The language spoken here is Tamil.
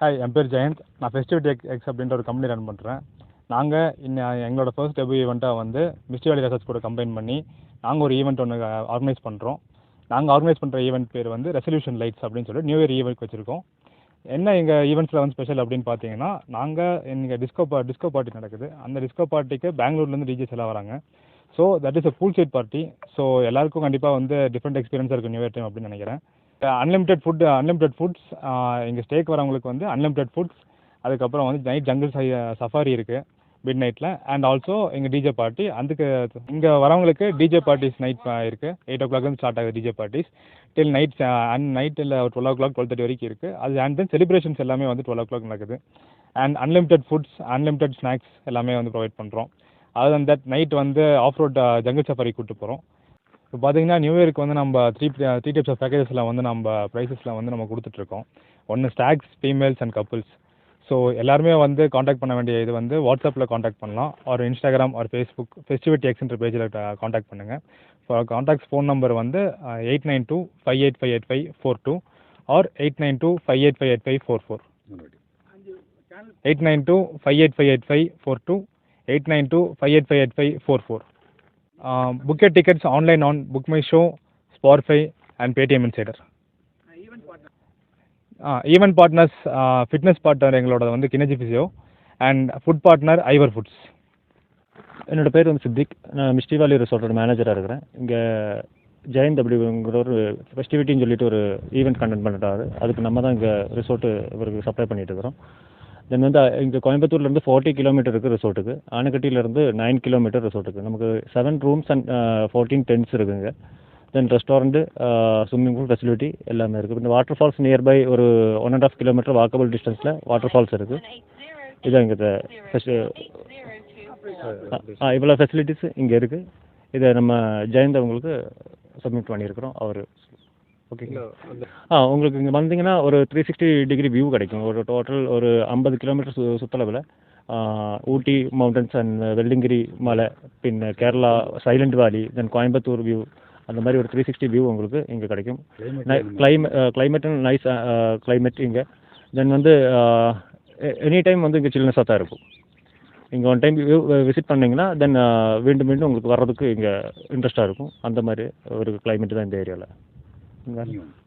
ஹாய் என் பேர் ஜெயந்த். நான் ஃபெஸ்டிவிட்டி எக்ஸ் எக்ஸ் அப்படின்ற ஒரு கம்பெனி ரன் பண்ணுறேன் நாங்கள் இன்னும் எங்களோட ஃபர்ஸ்ட் டெபு ஈவெண்ட்டாக வந்து மிஸ்டி வேலி ரெசார்ட்ஸ் கூட கம்பைன் பண்ணி நாங்கள் ஒரு ஈவெண்ட் ஒன்று ஆர்கனைஸ் பண்ணுறோம் நாங்கள் ஆர்கனைஸ் பண்ணுற ஈவெண்ட் பேர் வந்து ரெசல்யூஷன் லைட்ஸ் அப்படின்னு சொல்லி நியூ இயர் ஈவெண்ட் வச்சுருக்கோம். என்ன எங்கள் ஈவெண்ட்ஸில் வந்து ஸ்பெஷல் அப்படின்னு பார்த்தீங்கன்னா நாங்கள் இங்கே டிஸ்கோ பா டிஸ்கோ பார்ட்டி நடக்குது. அந்த டிஸ்கோ பார்ட்டிக்கு பெங்களூர்லேருந்து டிஜிஸ் எல்லாம் வராங்க. So that is a full side party so எல்லாருக்கும் கண்டிப்பாக வந்து டிஃப்ரெண்ட் எக்ஸ்பீரியன்ஸாக இருக்கும் நியூ இயர் டைம் அப்படின்னு நினைக்கிறேன். அன்லிமிட்டெட் ஃபுட் அன்லிமிட்டெட் ஃபுட்ஸ் இங்கே ஸ்டேக்கு வரவங்களுக்கு வந்து அன்லிமிட்டெட் ஃபுட்ஸ் அதுக்கப்புறம் வந்து நைட் ஜங்கிள் சஃபாரி இருக்குது மிட் நைட்டில் அண்ட் ஆல்சோ எங்கள் டிஜே பார்ட்டி அதுக்கு இங்கே வரவங்களுக்கு டிஜே பார்ட்டிஸ் நைட் இருக்குது எயிட் ஓ கிளாக்லேருந்து ஸ்டார்ட் ஆகுது DJ parties till night and நைட்டில் twelve o'clock twelve thirty வரைக்கும் இருக்குது அது அண்ட் தென் செலிப்ரேஷன்ஸ் எல்லாமே வந்து டுவெல் ஓ கிளாக் நடக்குது. And unlimited foods unlimited snacks எல்லாமே வந்து ப்ரொவைட் பண்ணுறோம் அதர் தன் தட் நைட் வந்து ஆஃப் ரோட் ஜங்கிள் சஃபாரி கூப்பிட்டு போகிறோம் இப்போ பார்த்தீங்கன்னா நியூ இயருக்கு வந்து நம்ம த்ரீ த்ரீ டைப்ஸ் ஆஃப் பேக்கேஜஸில் வந்து நம்ம ப்ரைஸஸில் வந்து நம்ம கொடுத்துட்ருக்கோம். ஒன்று stags females and couples so எல்லாருமே வந்து காண்டாக்ட் பண்ண வேண்டிய இது வந்து வாட்ஸ்அப்பில் காண்டாக்ட் பண்ணலாம். ஒரு இன்ஸ்டாகிராம் ஒரு ஃபேஸ்புக் ஃபெஸ்டிவிட்டி எக்ஸ்ன்ற பேஜில் காண்டாக்ட் பண்ணுங்கள் ஃபார் காண்டாக்ட்ஸ் ஃபோன் நம்பர் வந்து eight nine two five eight five eight five four two or eight nine two five eight five eight five four four eight nine two five eight five eight five four two eight nine two five eight five eight five four four book tickets online on book my show show and Paytm insider ah event partners fitness partner எங்களோட வந்து கினஜி ஃபிசியோ அண்ட் ஃபுட் பார்ட்னர் ஐவர் ஃபுட்ஸ் என்னோட பேர் வந்து சித்திக் நான் மிஸ்டி ரிசார்ட்டோட மேனேஜராக இருக்கிறேன். இங்கே ஜெயந்த் அப்படிங்கிற ஒரு ஃபெஸ்டிவிட்டின்னு சொல்லிட்டு ஒரு ஈவெண்ட் கண்டக்ட் பண்ணிட்டாரு. அதுக்கு நம்ம தான் இங்கே ரிசோர்ட்டு இவருக்கு சப்ளை பண்ணிட்டு இருக்கிறோம். தென் வந்து இங்கே கோயம்புத்தூர்லேருந்து ஃபார்ட்டி கிலோமீட்டர் இருக்குது ரிசோர்ட்டுக்கு ஆனக்கட்டியிலேருந்து நைன் கிலோமீட்டர் ரிசோர்ட்டுக்கு நமக்கு seven rooms and fourteen tents இருக்குங்க. Then restaurant swimming pool facility எல்லாமே இருக்குது இந்த வாட்டர் ஃபால்ஸ் நியர்பை ஒரு one and half kilometre walkable டிஸ்டன்ஸில் வாட்டர் ஃபால்ஸ் இருக்குது இதான் இங்கே ஆ இவ்வளோ ஃபெசிலிட்டிஸ் இங்கே இருக்குது இதை நம்ம ஜெயந்த் அவங்களுக்கு சப்மிட் பண்ணியிருக்கிறோம். அவர் ஓகேங்களா ஆ உங்களுக்கு இங்கே வந்தீங்கன்னா ஒரு த்ரீ சிக்ஸ்டி டிகிரி வியூ கிடைக்கும். ஒரு டோட்டல் ஒரு ஐம்பது கிலோமீட்டர் சு சுற்றளவில் ஊட்டி மவுண்டன்ஸ் அண்ட் வெள்ளிங்கிரி மலை பின்ன கேரளா சைலண்ட் வேலி தென் கோயம்புத்தூர் வியூ அந்த மாதிரி ஒரு த்ரீ சிக்ஸ்டி வியூ உங்களுக்கு இங்கே கிடைக்கும். கிளைமே கிளைமேட்டும் நைஸ் கிளைமேட் இங்கே. தென் வந்து எனி டைம் வந்து இங்கே சில்னஸாக தான் இருக்கும். இங்கே ஒன் டைம் விசிட் பண்ணிங்கன்னா தென் மீண்டும் மீண்டும் உங்களுக்கு வர்றதுக்கு இங்கே இன்ட்ரெஸ்ட்டாக இருக்கும். அந்த மாதிரி ஒரு கிளைமேட் தான் இந்த ஏரியாவில் 应该是。